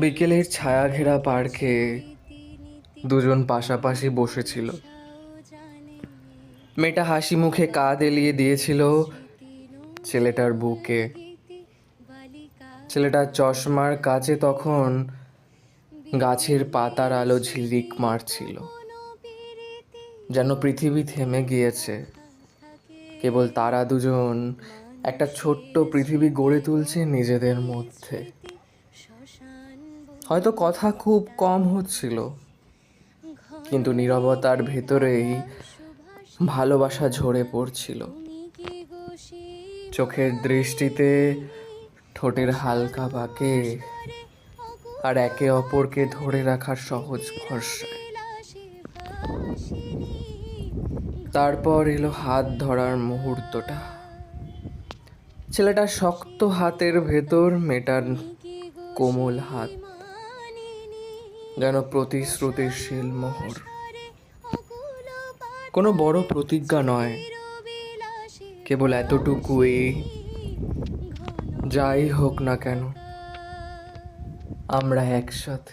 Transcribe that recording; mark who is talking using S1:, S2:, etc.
S1: বিকেলের ছায়া ঘেরা পার্কে দুজন পাশাপাশি বসেছিল। মেয়েটা হাসি মুখে কাঁধ এলিয়ে দিয়েছিল ছেলেটার বুকে। ছেলেটার চশমার কাছে তখন গাছের পাতার আলো ঝিলিক মারছিল, যেন পৃথিবী থেমে গিয়েছে। কেবল তারা দুজন একটা ছোট্ট পৃথিবী গড়ে তুলছে নিজেদের মধ্যে। হয়তো কথা খুব কম হচ্ছিল। কিন্তু নীরবতার ভেতরেই ভালোবাসা ঝরে পড়ছিল। চোখের দৃষ্টিতে ঠোঁটের হালকা বাঁকে আর একে অপরকে ধরে রাখার সহজ ভরসায়। তারপর এলো হাত ধরার মুহূর্তটা। ছেলেটার শক্ত হাতের ভেতর মেটার কোমল হাত। যেন প্রতিশ্রুতির শিলমোহর কোনো বড় প্রতিজ্ঞা নয়। কেবল এতটুকুই। যাই হোক না কেন, আমরা একসাথে।